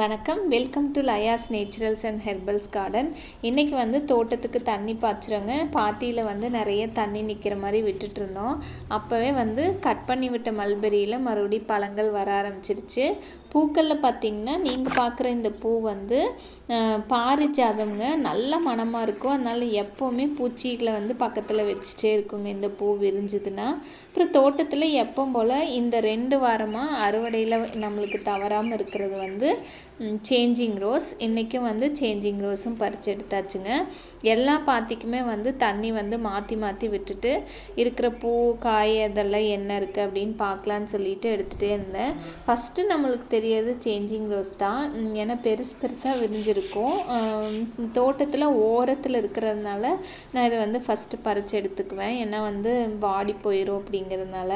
வணக்கம். Welcome to Laya's naturals and herbals garden இன்றைக்கி வந்து தோட்டத்துக்கு தண்ணி பாய்ச்சுறோங்க. பாத்தியில் வந்து நிறைய தண்ணி நிற்கிற மாதிரி விட்டுட்டு இருந்தோம். அப்போவே வந்து கட் பண்ணி விட்ட மல்பெரியில் மறுபடியும் பழங்கள் வர ஆரம்பிச்சிருச்சு. பூக்களில் பார்த்திங்கன்னா நீங்கள் பார்க்குற இந்த பூ வந்து பாரிஜாதம்ங்க. நல்ல மனமாக இருக்கும். அதனால் எப்போவுமே பூச்சிகளை வந்து பக்கத்தில் வச்சுட்டே இருக்குங்க இந்த பூ விரிஞ்சுதுன்னா. அப்புறம் தோட்டத்தில் எப்போ போல் இந்த ரெண்டு வாரமாக அறுவடையில் நம்மளுக்கு தவறாமல் இருக்கிறது வந்து சேஞ்சிங் ரோஸ். இன்றைக்கும் வந்து சேஞ்சிங் ரோஸும் பறித்து எடுத்தாச்சுங்க. எல்லா பாத்திக்குமே வந்து தண்ணி வந்து மாற்றி மாற்றி விட்டுட்டு இருக்கிற பூ காய் அதெல்லாம் என்ன இருக்குது அப்படின்னு பார்க்கலான்னு சொல்லிட்டு எடுத்துகிட்டே இருந்தேன். ஃபஸ்ட்டு நம்மளுக்கு தெரியாது சேஞ்சிங் ரோஸ் தான். ஏன்னா பெருசு பெருசாக விரிஞ்சிருக்கும். தோட்டத்தில் ஓரத்தில் இருக்கிறதுனால நான் இதை வந்து ஃபஸ்ட்டு பறித்து எடுத்துக்குவேன். ஏன்னா வந்து வாடி போயிடும் அப்படிங்கிறதுனால.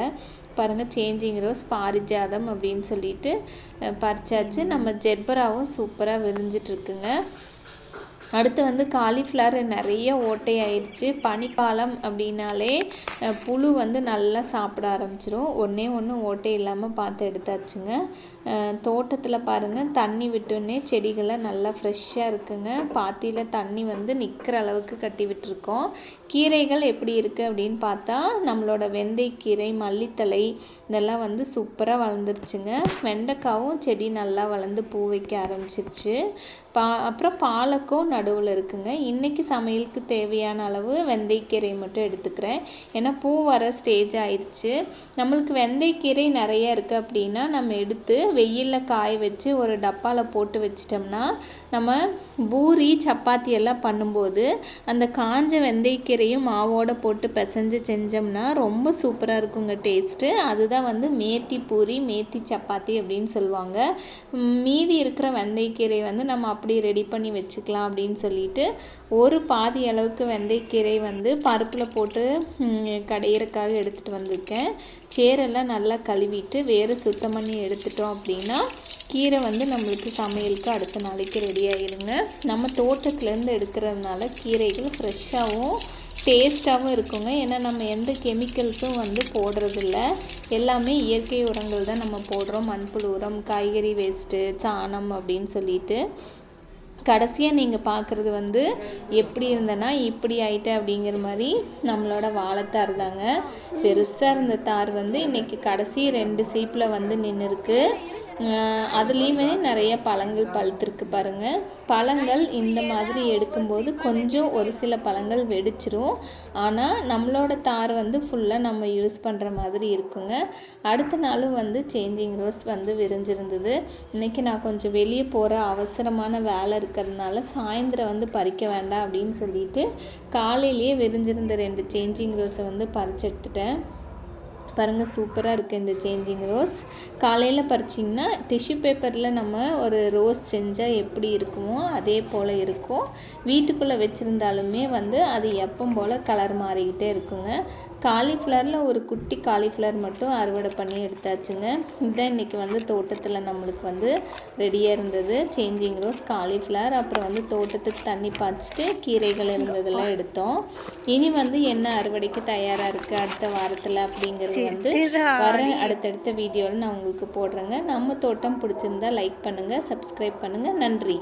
பாருங்கள் சேஞ்சிங் ரோஸ் பாரிஜாதம் அப்படின்னு சொல்லிட்டு பறிச்சாச்சு. நம்ம ஜெர்பராவும் சூப்பராக விரிஞ்சிட்ருக்குங்க அடுத்து வந்து காலிஃப்ளவர் நிறைய ஓட்டையாயிடுச்சு பனிக்காலம் அப்படின்னாலே புழு வந்து நல்லா சாப்பிட ஆரம்பிச்சிடும் ஒன்றே ஒன்று ஓட்டை இல்லாமல் பார்த்து எடுத்தாச்சுங்க. தோட்டத்தில் பாருங்கள் தண்ணி விட்டோன்னே செடிகளை நல்லா ஃப்ரெஷ்ஷாக இருக்குங்க. பாத்தியில் தண்ணி வந்து நிற்கிற அளவுக்கு கட்டி விட்டுருக்கோம். கீரைகள் எப்படி இருக்குது அப்படின்னு பார்த்தா நம்மளோட வெந்தயக்கீரை மல்லித்தலை இதெல்லாம் வந்து சூப்பராக வளர்ந்துருச்சுங்க. வெண்டைக்காவும் செடி நல்லா வளர்ந்து பூ வைக்க ஆரம்பிச்சிருச்சு. பா அப்புறம் பாலக்கும் நடுவில் இருக்குங்க. இன்றைக்கி சமையலுக்கு தேவையான அளவு வெந்தயக்கீரை மட்டும் எடுத்துக்கிறேன். ஏன்னா பூ வர ஸ்டேஜ் ஆயிடுச்சு. நம்மளுக்கு வெந்தயக்கீரை நிறைய இருக்குது அப்படின்னா நம்ம எடுத்து வெயிலில் காய வச்சு ஒரு டப்பாவில் போட்டு வச்சிட்டோம்னா நம்ம பூரி சப்பாத்தி எல்லாம் பண்ணும்போது அந்த காஞ்ச வெந்தயக்கீரையும் மாவோடு போட்டு பிசைஞ்சு செஞ்சோம்னா ரொம்ப சூப்பராக இருக்குங்க டேஸ்ட்டு அதுதான் வந்து மேத்தி பூரி மேத்தி சப்பாத்தி அப்படின்னு சொல்லுவாங்க. மீதி இருக்கிற வெந்தயக்கீரை வந்து நம்ம அப்படி ரெடி பண்ணி வச்சுக்கலாம் அப்படின்னு சொல்லிட்டு ஒரு பாதி அளவுக்கு வெந்தயக்கீரை வந்து பருப்பில் போட்டு கடையிறக்காக எடுத்துகிட்டு வந்திருக்கேன். சேரெல்லாம் நல்லா கழுவிட்டு வேறு சுத்தம் பண்ணி எடுத்துட்டோம் அப்படின்னா கீரை வந்து நம்மளுக்கு சமையலுக்கு அடுத்த நாளைக்கு ரெடி ஆகிடுங்க நம்ம தோட்டத்துலேருந்து எடுக்கிறதுனால கீரைகள் ஃப்ரெஷ்ஷாகவும் டேஸ்ட்டாகவும் இருக்குங்க. ஏன்னா நம்ம எந்த கெமிக்கல்ஸும் வந்து போடுறதில்ல. எல்லாமே இயற்கை உரங்கள் தான் நம்ம போடுறோம். மண்புழு உரம் காய்கறி வேஸ்ட்டு சாணம் அப்படின்னு சொல்லிட்டு. கடைசியாக நீங்கள் பார்க்குறது வந்து எப்படி இருந்தேன்னா இப்படி ஆயிட்டேன் அப்படிங்கிற மாதிரி நம்மளோட வாழைத்தார் தாங்க. பெருசாக இருந்த தார் வந்து இன்றைக்கி கடைசி ரெண்டு சீப்பில் வந்து நின்று இருக்குது அதுலேயுமே நிறைய பழங்கள் பழுத்திருக்கு பாருங்கள் பழங்கள் இந்த மாதிரி எடுக்கும்போது கொஞ்சம் ஒரு சில பழங்கள் வெடிச்சிரும். ஆனால் நம்மளோட தார் வந்து ஃபுல்லாக நம்ம யூஸ் பண்ணுற மாதிரி இருக்குங்க. அடுத்த நாளும் வந்து சேஞ்சிங் ரோஸ் வந்து விரிஞ்சிருந்தது. இன்றைக்கி நான் கொஞ்சம் வெளியே போகிற அவசரமான வேலை இருக்கிறதுனால சாயந்தரம் வந்து பறிக்க வேண்டாம் அப்படின்னு சொல்லிட்டு காலையிலேயே விரிஞ்சிருந்த ரெண்டு சேஞ்சிங் ரோஸை வந்து பறிச்சு எடுத்துட்டேன். பாருங்கள் சூப்பராக இருக்குது இந்த சேஞ்சிங் ரோஸ் காலையில் பறிச்சிங்கன்னா டிஷ்யூ பேப்பரில் நம்ம ஒரு ரோஸ் செஞ்சால் எப்படி இருக்குமோ அதே போல் இருக்கும். வீட்டுக்குள்ளே வச்சுருந்தாலுமே வந்து அது எப்போ போல் கலர் மாறிக்கிட்டே இருக்குங்க. காலிஃப்ளவரில் ஒரு குட்டி காலிஃப்ளவர் மட்டும் அறுவடை பண்ணி எடுத்தாச்சுங்க. இதுதான் இன்றைக்கி வந்து தோட்டத்தில் நம்மளுக்கு வந்து ரெடியாக இருந்தது. சேஞ்சிங் ரோஸ் காலிஃப்ளவர் அப்புறம் வந்து தோட்டத்துக்கு தண்ணி பாய்ச்சிட்டு கீரைகள் இருந்ததெல்லாம் எடுத்தோம். இனி வந்து என்ன அறுவடைக்கு தயாராக இருக்குது அடுத்த வாரத்தில் அப்படிங்கிறது வந்து வர அடுத்தடுத்த வீடியோவில் நான் உங்களுக்கு போடுறேங்க. நம்ம தோட்டம் பிடிச்சிருந்தா லைக் பண்ணுங்கள் சப்ஸ்கிரைப் பண்ணுங்கள் நன்றி.